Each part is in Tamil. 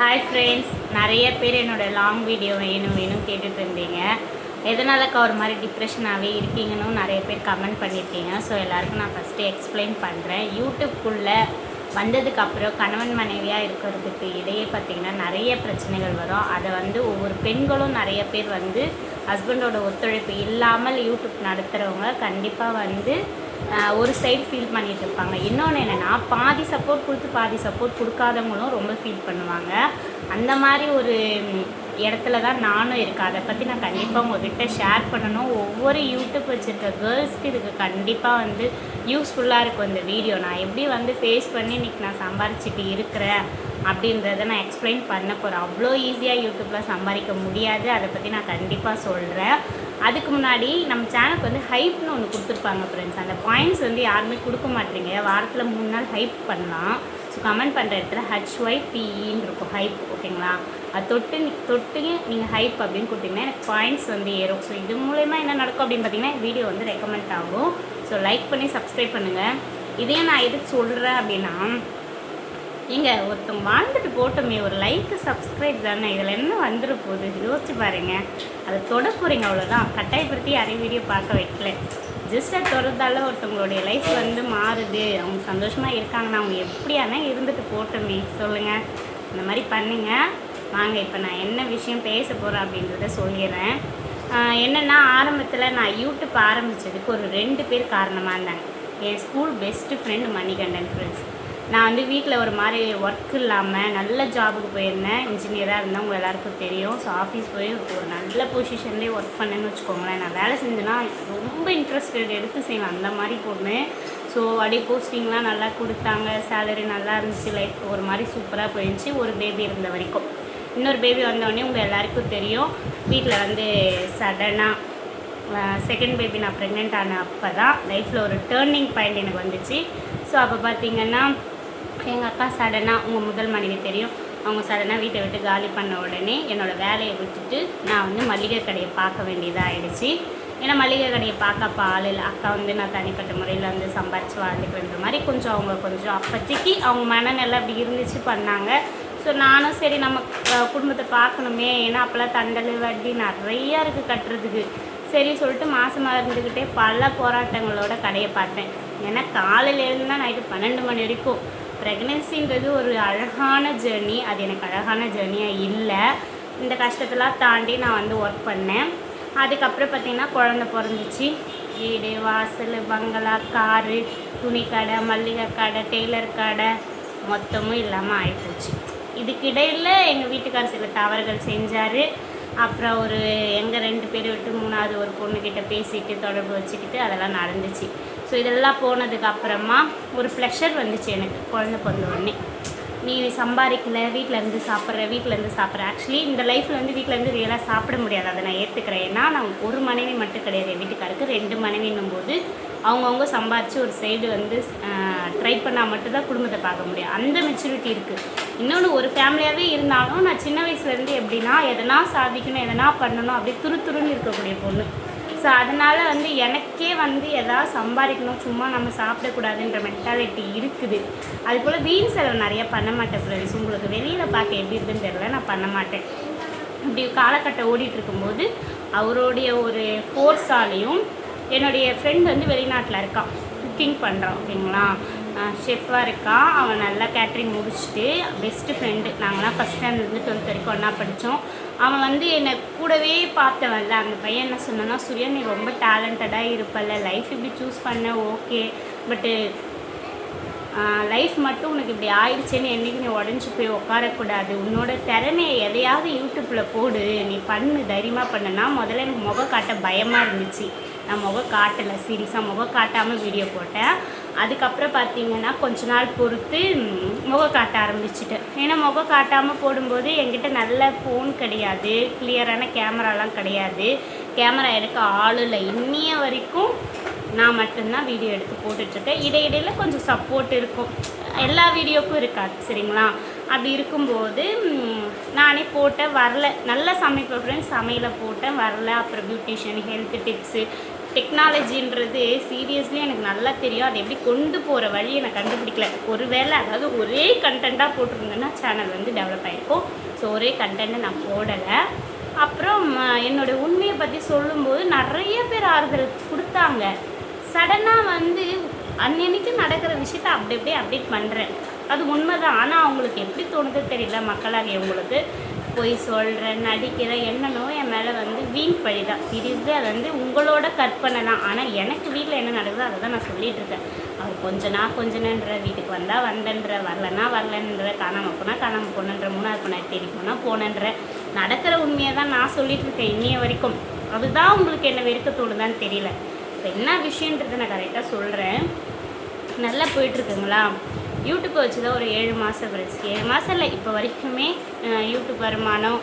ஹாய் ஃப்ரெண்ட்ஸ் நிறைய பேர் என்னோட லாங் வீடியோ வேணும் வேணும் கேட்டுட்டு இருந்தீங்க. எதனாலக்கா ஒரு மாதிரி டிப்ரெஷனாகவே இருக்கீங்கன்னு நிறைய பேர் கமெண்ட் பண்ணியிருக்கீங்க ஸோ எல்லாருக்கும் நான் ஃபஸ்ட்டு எக்ஸ்பிளைன் பண்ணுறேன் யூடியூப்குள்ளே வந்ததுக்கப்புறம் கணவன் மனைவியாக இருக்கிறதுக்கு இடையே பார்த்திங்கன்னா நிறைய பிரச்சனைகள் வரும். அதை வந்து ஒவ்வொரு பெண்களும் நிறைய பேர் வந்து ஹஸ்பண்டோட ஒத்துழைப்பு இல்லாமல் யூடியூப் நடத்துகிறவங்க கண்டிப்பாக வந்து ஒரு சைடு ஃபீல் பண்ணிட்டு இருப்பாங்க. இன்னொன்று என்னென்னா பாதி சப்போர்ட் கொடுத்து பாதி சப்போர்ட் கொடுக்காதவங்களும் ரொம்ப ஃபீல் பண்ணுவாங்க. அந்த மாதிரி ஒரு இடத்துல தான் நானும் இருக்கேன். அதை பற்றி நான் கண்டிப்பாக உங்ககிட்ட ஷேர் பண்ணணும். ஒவ்வொரு யூடியூப் வச்சுருக்க கேர்ள்ஸ்க்கு இதுக்கு கண்டிப்பாக வந்து யூஸ்ஃபுல்லாக இருக்கும் இந்த வீடியோ நான் எப்படி வந்து ஃபேஸ் பண்ணி இன்றைக்கி நான் சம்பாரிச்சிட்டு இருக்கிறேன் அப்படின்றத நான் எக்ஸ்பிளைன் பண்ண போகிறேன் அவ்வளோ ஈஸியாக யூடியூப்பில் சம்பாதிக்க முடியாது. அதை பற்றி நான் கண்டிப்பாக சொல்கிறேன் அதுக்கு முன்னாடி நம்ம சேனலுக்கு வந்து ஹைப்னு ஒன்று கொடுத்துருப்பாங்க ஃப்ரெண்ட்ஸ் அந்த பாயிண்ட்ஸ் வந்து யாருமே கொடுக்க மாட்டீங்க. வாரத்தில் மூணு நாள் ஹைப் பண்ணலாம். ஸோ கமெண்ட் பண்ணுற இடத்துல ஹச்ஒய் பிஇன்னு இருக்கும் ஹைப் ஓகேங்களா அது தொட்டு தொட்டு நீங்கள் ஹைப் அப்படின்னு கொடுத்தீங்கன்னா எனக்கு பாயிண்ட்ஸ் வந்து ஏறும். ஸோ இது மூலயமா என்ன நடக்கும் அப்படின்னு பார்த்தீங்கன்னா வீடியோ வந்து ரெக்கமெண்ட் ஆகும். ஸோ லைக் பண்ணி சப்ஸ்கிரைப் பண்ணுங்கள் இதையும் நான் எதுக்கு சொல்கிறேன் அப்படின்னா இங்கே ஒருத்தவங்க வாழ்ந்துட்டு போட்டோமே ஒரு லைக்கு சப்ஸ்கிரைப் தானே? இதில் என்ன வந்துட போகுது? யோசிச்சு பாருங்க. அதை தொட போகிறீங்க அவ்வளோதான் கட்டாயப்படுத்தி யாரையும் வீடியோ பார்க்க வைக்கல. ஜஸ்ட் அது தொடர்ந்தால ஒருத்தவங்களுடைய லைஃப் வந்து மாறுது. அவங்க சந்தோஷமாக இருக்காங்கன்னா அவங்க எப்படியானா இருந்துட்டு போட்டோமே. சொல்லுங்கள் இந்த மாதிரி பண்ணுங்க. வாங்க இப்போ நான் என்ன விஷயம் பேச போகிறேன் அப்படின்றத சொல்லிடுறேன். என்னென்னா ஆரம்பத்தில் நான் யூடியூப் ஆரம்பித்ததுக்கு ஒரு ரெண்டு பேர் காரணமாக இருந்தாங்க. என் school best friend Manikandan friends நான் வந்து வீட்டில் ஒரு மாதிரி ஒர்க் இல்லாமல் நல்ல ஜாபுக்கு போயிருந்தேன். இன்ஜினியராக இருந்தால் உங்கள் எல்லாருக்கும் தெரியும். ஸோ ஆஃபீஸ் போய் ஒரு நல்ல பொசிஷன்லேயே ஒர்க் பண்ணேன்னு வச்சுக்கோங்களேன். நான் வேலை செஞ்சேன்னா ரொம்ப இன்ட்ரெஸ்டட் எடுத்து செய்வேன். அந்த மாதிரி பொண்ணு. ஸோ அப்படியே போஸ்டிங்லாம் நல்லா கொடுத்தாங்க. சேலரி நல்லா இருந்துச்சு. லைஃப் ஒரு மாதிரி சூப்பராக போயிருந்துச்சு. ஒரு பேபி இருந்த வரைக்கும். இன்னொரு பேபி வந்தோடனே உங்கள் எல்லாருக்கும் தெரியும். வீட்டில் வந்து சடனாக செகண்ட் பேபி நான் ப்ரெக்னென்ட் ஆன அப்போ தான் லைஃப்பில் ஒரு டேர்னிங் பாயிண்ட் எனக்கு வந்துச்சு. ஸோ அப்போ பார்த்தீங்கன்னா எங்கள் அக்கா சடனாக உங்கள் முதல் மனைவி தெரியும். அவங்க சடனாக வீட்டை விட்டு காலி பண்ண உடனே என்னோடய வேலையை விட்டுட்டு நான் வந்து மளிகை கடையை பார்க்க வேண்டியதாக ஆயிடுச்சு. ஏன்னா மளிகை கடையை பார்க்க அப்போ ஆள் இல்லை. அக்கா வந்து நான் தனிப்பட்ட முறையில் வந்து சம்பாரித்து வாழ்ந்துக்கிறேன்ற மாதிரி கொஞ்சம் அவங்க கொஞ்சம் அப்போதைக்கு அவங்க மனநிலை அப்படி இருந்துச்சு பண்ணாங்க. ஸோ நானும் சரி நம்ம குடும்பத்தை பார்க்கணுமே. ஏன்னா அப்போல்லாம் தண்டல் வட்டி நிறையா இருக்குது கட்டுறதுக்கு. சரி சொல்லிட்டு மாதமாக இருந்துக்கிட்டே பல போராட்டங்களோட கடையை பார்த்தேன். ஏன்னா காலையிலேருந்து தான் நைட்டு பன்னெண்டு மணி வரைக்கும். ப்ரெக்னென்சின்றது ஒரு அழகான ஜேர்னி அது எனக்கு அழகான ஜேர்னியாக இல்லை. இந்த கஷ்டத்தெல்லாம் தாண்டி நான் வந்து ஒர்க் பண்ணேன். அதுக்கப்புறம் பார்த்திங்கன்னா குழந்த பிறந்துச்சு. வீடு வாசல் பங்களா காரு துணி கடை மல்லிகை கடை டெய்லர் கடை மொத்தமும் இல்லாமல் ஆகிப்போச்சு இதுக்கிடையில் எங்கள் வீட்டுக்கார் சில தவறுகள் செஞ்சார். அப்புறம் ஒரு எங்கள் ரெண்டு பேர் விட்டு மூணாவது ஒரு பொண்ணுக்கிட்ட பேசிட்டு தொடர்பு வச்சுக்கிட்டு அதெல்லாம் நடந்துச்சு. ஸோ இதெல்லாம் போனதுக்கு அப்புறமா ஒரு ப்ளஷர் வந்துச்சு எனக்கு குழந்தை பிறந்த உடனே. நீ சம்பாதிக்கல வீட்டில் இருந்து சாப்பிட்ற வீட்டிலேருந்து சாப்பிட்ற. ஆக்சுவலி இந்த லைஃப்பில் வந்து வீட்டில் இருந்து ரியலாக சாப்பிட முடியாது. அதை நான் ஏற்றுக்கிறேன் ஏன்னா நான் ஒரு மனைவி மட்டும் கிடையாது. என் வீட்டுக்காருக்கு ரெண்டு மனைவின்னும் போது அவங்கவுங்க சம்பாரித்து ஒரு சைடு வந்து ட்ரை பண்ணால் மட்டும்தான் குடும்பத்தை பார்க்க முடியும். அந்த மெச்சூரிட்டி இருக்குது இன்னொன்று ஒரு ஃபேமிலியாகவே இருந்தாலும் நான் சின்ன வயசுலேருந்து எப்படின்னா எதனா சாதிக்கணும் எதனா பண்ணணும் அப்படியே துரு துருன்னு இருக்கக்கூடிய பொண்ணு. ஸோ அதனால் வந்து எனக்கே வந்து எதாவது சம்பாதிக்கணும் சும்மா நம்ம சாப்பிடக்கூடாதுன்ற மென்டாலிட்டி இருக்குது. அது போல் வீண் செலவு நிறைய பண்ண மாட்டேன் ஃப்ரெண்ட்ஸ் உங்களுக்கு வெளியில் பார்க்க எப்படி இருக்குன்னு தெரியல நான் பண்ண மாட்டேன். இப்படி காலகட்டம் ஓடிட்டு இருக்கும்போது அவருடைய ஒரு ஃபோர்ஸாலையும் என்னுடைய ஃப்ரெண்ட் வந்து வெளிநாட்டில் இருக்கான். குக்கிங் பண்ணுறான் ஓகேங்களா ஷெஃபாக இருக்கான் அவன் நல்லா கேட்ரிங் முடிச்சுட்டு பெஸ்ட்டு ஃப்ரெண்டு நாங்களாம் ஃபஸ்ட் ஸ்டாண்டர்ட்லேருந்து டுவெல்த் வரைக்கும் ஒன்றா படித்தோம் அவன் வந்து என்னை கூடவே பார்த்தவன்ல அந்த பையன் என்ன சொன்னான்னா சூர்யா நீ ரொம்ப டேலண்டடாக இருப்பல லைஃப் இப்படி சூஸ் பண்ண ஓகே பட்டு லைஃப் மட்டும் உனக்கு இப்படி ஆயிடுச்சேன்னு என்றைக்கு நீ உடஞ்சி போய் உட்காரக்கூடாது. உன்னோட திறமையை எதையாவது யூடியூப்பில் போடு. நீ பண்ணு தைரியமாக பண்ணுனா முதல்ல எனக்கு முகம் காட்ட பயமாக இருந்துச்சு. நான் முகம் காட்டலை சீரியஸாக முகம் காட்டாமல் வீடியோ போட்டேன். அதுக்கப்புறம் பார்த்தீங்கன்னா கொஞ்ச நாள் பொறுத்து முகம் காட்ட ஆரம்பிச்சிட்டேன் ஏன்னா முகம் காட்டாமல் போடும்போது என்கிட்ட நல்ல ஃபோன் கிடையாது. கிளியரான கேமராலாம் கிடையாது. கேமரா எடுக்க ஆள் இல்லை. இன்னிய வரைக்கும் நான் மட்டும்தான் வீடியோ எடுத்து போட்டுட்ருக்கேன். இடையிடையில் கொஞ்சம் சப்போர்ட் இருக்கும். எல்லா வீடியோக்கும் இருக்காது சரிங்களா? அப்படி இருக்கும்போது நானே போட்டேன் வரல. நல்லா சமைப்பேன் ஃப்ரெண்ட்ஸ் சமையலை போட்டேன் வரல. அப்புறம் பியூட்டிஷியன் ஹெல்த் டிப்ஸு டெக்னாலஜின்றது சீரியஸ்லி எனக்கு நல்லா தெரியும். அது எப்படி கொண்டு போகிற வழி எனக்கு கண்டுபிடிக்கல. ஒருவேளை அதாவது ஒரே கண்டென்ட்டாக போட்டிருந்தேன்னா சேனல் வந்து டெவலப் ஆகிருக்கும் ஸோ ஒரே கண்டென்ட்டை நான் போடலை. அப்புறம் என்னோடய என்னோட உண்மையை பற்றி சொல்லும்போது நிறைய பேர் ஆறுதல் கொடுத்தாங்க. சடனாக வந்து அன்னன்னைக்கு நடக்கிற விஷயத்த அப்படி அப்படியே அப்டேட் பண்ணுறேன் அது உண்மைதான். ஆனால் அவங்களுக்கு எப்படி தோணுது தெரியல மக்களாகிய உங்களுக்கு. போய் சொல்கிறேன் நடிக்கிறேன் என்னன்னோ என் மேலே வந்து வீண் பழி தான் சீரியஸ்லி அது வந்து உங்களோட கற்பனை தான். ஆனால் எனக்கு வீட்டில் என்ன நடக்குதோ அதை தான் நான் சொல்லிகிட்ருக்கேன் இருக்கேன். அவர் கொஞ்ச நாள் கொஞ்சனன்ற வீட்டுக்கு வந்தால் வந்தன்ற வரலனா வரலன்ற காணாமல் போனால் காணாமல் போனன்ற மூணாவது போனால் தேடி போனால் போனன்ற நடக்கிற உண்மையை தான் நான் சொல்லிகிட்டு இருக்கேன் இன்னைய வரைக்கும். அதுதான் உங்களுக்கு என்ன வெறுக்க தோணுதான்னு தெரியல. இப்போ என்ன விஷயன்றதை நான் கரெக்டாக சொல்கிறேன் நல்லா போயிட்டுருக்குங்களா யூடியூப்பை வச்சு தான் ஒரு ஏழு மாதம் ஃப்ரெண்ட்ஸ் ஏழு மாதம் இல்லை இப்போ வரைக்குமே யூடியூப் வருமானம்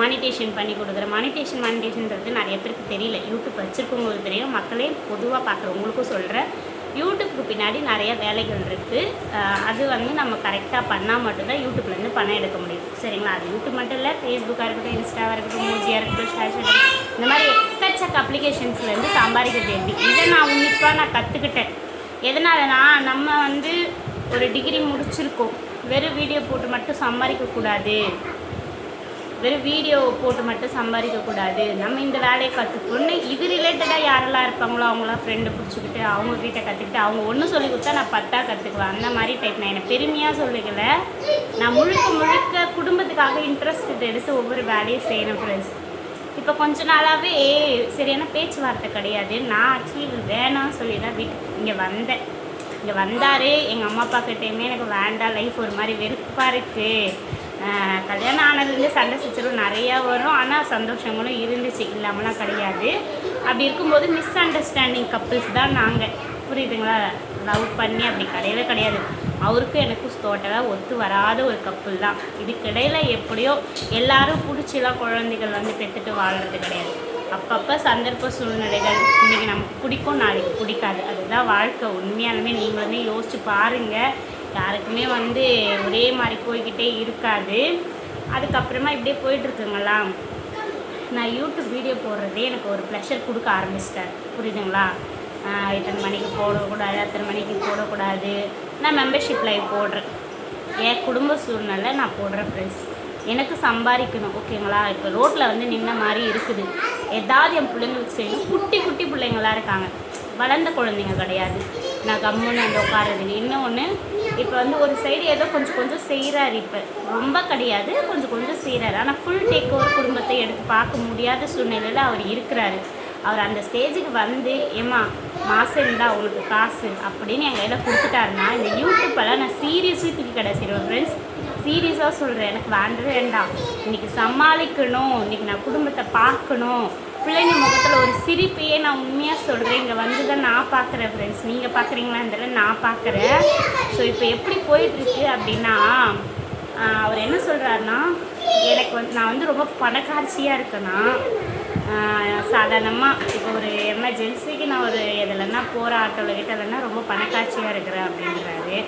மானிட்டேஷன் பண்ணி கொடுக்குற மானிட்டேஷன் மானிட்டேஷன்றது நிறைய பேருக்கு தெரியல. யூடியூப் வச்சுருக்கவங்களுக்கு தெரியும். மக்களே பொதுவாக பார்க்குறவங்களுக்கும் சொல்கிறேன் யூடியூப்க்கு பின்னாடி நிறைய வேலைகள் இருக்குது அது வந்து நம்ம கரெக்டாக பண்ணால் மட்டும்தான் யூடியூப்லேருந்து பணம் எடுக்க முடியும். சரிங்களா? அது யூடியூப் மட்டும் இல்லை ஃபேஸ்புக்காக இருக்கட்டும் இன்ஸ்டாவாக இருக்கட்டும் மூஜியாக இருக்கட்டும் ஷேர் இந்த மாதிரி எக்கச்சக்க அப்ளிகேஷன்ஸ்லேருந்து சம்பாதிக்கிறது எப்படி? இதை நான் உன்னிப்பாக நான் கற்றுக்கிட்டேன் எதனாலனா நம்ம வந்து ஒரு டிகிரி முடிச்சிருக்கோம். வெறும் வீடியோ போட்டு மட்டும் சம்பாதிக்கக்கூடாது வெறும் வீடியோ போட்டு மட்டும் சம்பாதிக்கக்கூடாது நம்ம இந்த வேலையை கற்றுக்கணும் இது ரிலேட்டடாக யாரெல்லாம் இருப்பாங்களோ அவங்களாம் ஃப்ரெண்டு பிடிச்சிக்கிட்டு அவங்க வீட்டை கற்றுக்கிட்டு அவங்க ஒன்று சொல்லி கொடுத்தா நான் பத்தா கற்றுக்குவேன் அந்த மாதிரி டைப் நான் என்னை பெருமையாக சொல்லிக்கல நான் முழுக்க முழுக்க குடும்பத்துக்காக இன்ட்ரெஸ்ட் எடுத்து ஒவ்வொரு வேலையும் செய்யணும் ஃப்ரெண்ட்ஸ் இப்போ கொஞ்ச நாளாகவே சரியான பேச்சுவார்த்தை கிடையாது. நான் ஆக்சுவலி வேணாம்னு சொல்லி தான் வீட்டுக்கு இங்கே வந்தேன். இங்கே வந்தார். எங்கள் அம்மா அப்பா கிட்டேயுமே எனக்கு வேண்டாம். லைஃப் ஒரு மாதிரி வெறுப்பாக இருக்குது கல்யாணம் ஆனதுலேருந்து சண்டை சச்சரவு நிறையா வரும். ஆனால் சந்தோஷங்களும் இருந்துச்சு. இல்லாமலாம் கிடையாது. அப்படி இருக்கும்போது மிஸ் அண்டர்ஸ்டாண்டிங் கப்புள்ஸ் தான் நாங்கள் புரியுதுங்களா? லவ் பண்ணி அப்படி கிடையவே கிடையாது. அவருக்கும் எனக்கும் டோட்டலாக ஒத்து வராத ஒரு கப்புள் தான். இதுக்கிடையில் எப்படியோ எல்லாரும் பிடிச்சிலாம் குழந்தைகள் வந்து பெற்றுட்டு வாழ்கிறது கிடையாது. அப்பப்போ சந்தர்ப்ப சூழ்நிலைகள் இன்றைக்கி நமக்கு பிடிக்கும் நாளைக்கு பிடிக்காது. அதுதான் வாழ்க்கை. உண்மையாலுமே நீங்களுமே யோசித்து பாருங்கள் யாருக்குமே வந்து ஒரே மாதிரி போய்கிட்டே இருக்காது. அதுக்கப்புறமா இப்படியே போயிட்டுருக்குங்களா நான் யூடியூப் வீடியோ போடுறதே எனக்கு ஒரு ப்ளஷர் கொடுக்க ஆரம்பிச்சிட்டேன். புரியுதுங்களா? இத்தனை மணிக்கு போடக்கூடாது அத்தனை மணிக்கு போடக்கூடாது. நான் மெம்பர்ஷிப் லைவ் போடுறேன். என் குடும்ப சூழ்நிலை நான் போடுறேன் ஃப்ரெண்ட்ஸ் எனக்கு சம்பாதிக்கணும் ஓகேங்களா இப்போ ரோட்டில் வந்து நின்ன மாதிரி இருக்குது. ஏதாவது என் பிள்ளைங்களுக்கு செய்யணும். குட்டி குட்டி பிள்ளைங்களாக இருக்காங்க. வளர்ந்த குழந்தைங்க கிடையாது. நான் கம்முன்னு அந்த உட்காரதுக்கு இன்னொன்று இப்போ வந்து ஒரு சைடு ஏதோ கொஞ்சம் கொஞ்சம் செய்கிறாரு இப்போ. ரொம்ப கிடையாது கொஞ்சம் கொஞ்சம் செய்கிறாரு ஆனால் ஃபுல் டேக் ஓவர் குடும்பத்தை எடுத்து பார்க்க முடியாத சூழ்நிலையில் அவர் இருக்கிறாரு. அவர் அந்த ஸ்டேஜுக்கு வந்து ஏம்மா மாதம் இருந்தால் அவங்களுக்கு காசு அப்படின்னு என் கையில் கொடுத்துட்டாருன்னா இந்த யூடியூப்பெல்லாம் நான் சீரியஸே தூக்கி கிடச்சிடுவேன் ஃப்ரெண்ட்ஸ் சீரியஸாக சொல்கிறேன் எனக்கு வேண்டவே வேண்டாம். இன்றைக்கி சமாளிக்கணும். இன்றைக்கி நான் குடும்பத்தை பார்க்கணும். பிள்ளைங்க முகத்தில் ஒரு சிரிப்பையே நான் உண்மையாக சொல்கிறேன் இங்கே வந்து தான் நான் பார்க்குறேன் ஃப்ரெண்ட்ஸ் நீங்கள் பார்க்குறீங்களான்றத நான் பார்க்குறேன் ஸோ இப்போ எப்படி போயிட்டுருக்கு அப்படின்னா அவர் என்ன சொல்கிறாருன்னா எனக்கு வந்து நான் வந்து ரொம்ப பணக்காட்சியாக இருக்கேன்னா சாதாரணமாக இப்போ ஒரு எமர்ஜென்சிக்கு நான் ஒரு எதுலன்னா போகிற ஆட்டோவில் இல்லைன்னா ரொம்ப பணக்காட்சியாக இருக்கிறேன் அப்படின்றாரு.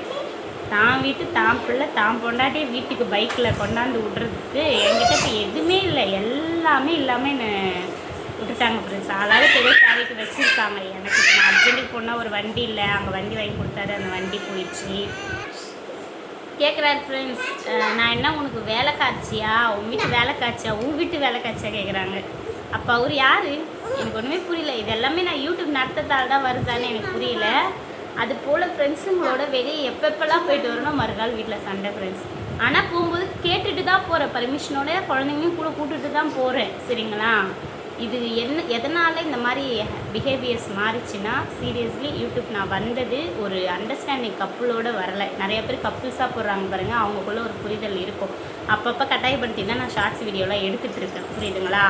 தான் வீட்டு தான் பிள்ளை தான் பொண்டாட்டி வீட்டுக்கு பைக்கில் கொண்டாந்து விட்றதுக்கு என்கிட்ட இப்போ எதுவுமே இல்லை. எல்லாமே இல்லாமல் என்னை விட்டுட்டாங்க ஃப்ரெண்ட்ஸ் அதாவது பெரிய காலைக்கு வச்சுருக்காங்க. எனக்கு இப்போ நான் அர்ஜென்ட்டுக்கு போனால் ஒரு வண்டி இல்லை. அங்கே வண்டி வாங்கி கொடுத்தாரு. அந்த வண்டி போயிடுச்சு. கேட்குறாரு ஃப்ரெண்ட்ஸ் நான் என்ன உனக்கு வேலை காய்ச்சியா உன் வீட்டு வேலை காய்ச்சியா உன் வீட்டு வேலை காய்ச்சியா கேட்குறாங்க அப்போ அவர் யார்? எனக்கு ஒன்றுமே புரியல. இது எல்லாமே நான் யூடியூப் நடத்தத்தால் தான் வருதான்னு எனக்கு புரியல. அது போல் ஃப்ரெண்ட்ஸுங்களோட வெளியே எப்பப்பெல்லாம் போயிட்டு வரணும்? மறுநாள் வீட்டில் சண்டை ஃப்ரெண்ட்ஸ் ஆனால் போகும்போது கேட்டுட்டு தான் போகிறேன் பர்மிஷனோட குழந்தைங்களையும் கூட கூட்டுட்டு தான் போகிறேன் சரிங்களா? இது என்ன எதனால் இந்த மாதிரி பிஹேவியர்ஸ் மாறிச்சுன்னா சீரியஸ்லி யூடியூப் நான் வந்தது ஒரு அண்டர்ஸ்டாண்டிங் கப்புளோட வரலை. நிறைய பேர் கப்புள்ஸாக போடுறாங்க பாருங்கள் அவங்களுக்குள்ள ஒரு புரிதல் இருக்கும். அப்பப்போ கட்டாயப்படுத்தி தான் நான் ஷார்ட்ஸ் வீடியோலாம் எடுத்துகிட்டு இருக்கேன். புரியுதுங்களா?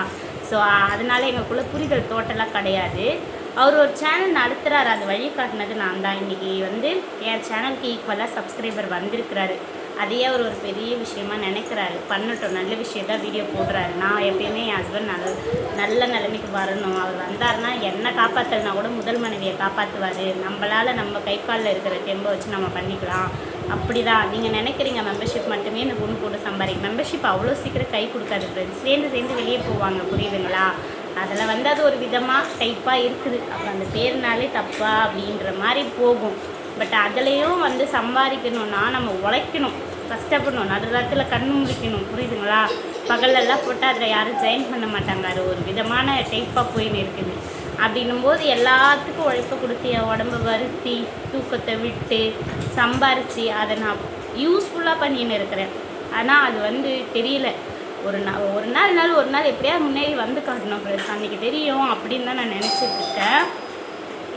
ஸோ அதனால் எங்களுக்குள்ள புரிதல் டோட்டலாக கிடையாது. அவர் ஒரு சேனல் நடத்துகிறாரு அது வழி காட்டினது நான் தான். இன்றைக்கி வந்து என் சேனலுக்கு ஈக்குவலாக சப்ஸ்கிரைபர் வந்திருக்கிறாரு. அதையே அவர் ஒரு பெரிய விஷயமா நினைக்கிறாரு. பண்ணட்டும் நல்ல விஷயம் தான் வீடியோ போடுறாரு. நான் எப்பயுமே என் ஹஸ்பண்ட் நல்ல நல்ல நிலைமைக்கு வரணும். அவர் வந்தாருன்னா என்னை காப்பாற்றலைனா கூட முதல் மனைவியை காப்பாற்றுவார் நம்மளால் நம்ம கை காலில் இருக்கிற தெம்பை வச்சு நம்ம பண்ணிக்கலாம். அப்படி தான் நீங்கள் நினைக்கிறீங்க மெம்பர்ஷிப் மட்டுமே இந்த பொண்ணு போட்டு சம்பாதிக்கும் மெம்பர்ஷிப் அவ்வளோ சீக்கிரம் கை கொடுக்காது ஃப்ரெண்ட்ஸ் சேர்ந்து சேர்ந்து வெளியே போவாங்க. புரியுதுங்களா? அதில் வந்து அது ஒரு விதமாக டைப்பாக இருக்குது. அப்போ அந்த பேர்னாலே தப்பா அப்படின்ற மாதிரி போகும். பட் அதுலேயும் வந்து சம்பாதிக்கணும்னா நம்ம உழைக்கணும். கஷ்டப்படணும். நடுராத்தில் கண் முடிக்கணும் புரியுதுங்களா? பகலெல்லாம் போட்டால் அதில் யாரும் ஜாயின் பண்ண மாட்டாங்க. அது ஒரு விதமான டைப்பாக போயின்னு இருக்குது. அப்படின்னும் போது எல்லாத்துக்கும் உழைப்பு கொடுத்து என் உடம்ப வருத்தி தூக்கத்தை விட்டு சம்பாரித்து அதை நான் யூஸ்ஃபுல்லாக பண்ணின்னு இருக்கிறேன். ஆனால் அது வந்து தெரியல. ஒரு நாள் ஒரு நாள் நாள் ஒரு நாள் எப்படியாவது முன்னேறி வந்து காட்டணும் ஃப்ரெண்ட்ஸ் அன்றைக்கி தெரியும் அப்படின்னு தான் நான் நினச்சிட்டு இருக்கேன்.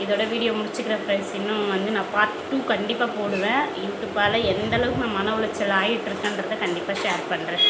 இதோட வீடியோ முடிச்சுக்கிறேன் ஃப்ரெண்ட்ஸ் இன்னும் வந்து நான் பார்ட் டூ கண்டிப்பாக போடுவேன். யூடியூப்பால் எந்த அளவுக்கு நான் மன உளைச்சல் ஆகிட்டு இருக்கேன்றதை கண்டிப்பாக ஷேர் பண்ணுறேன்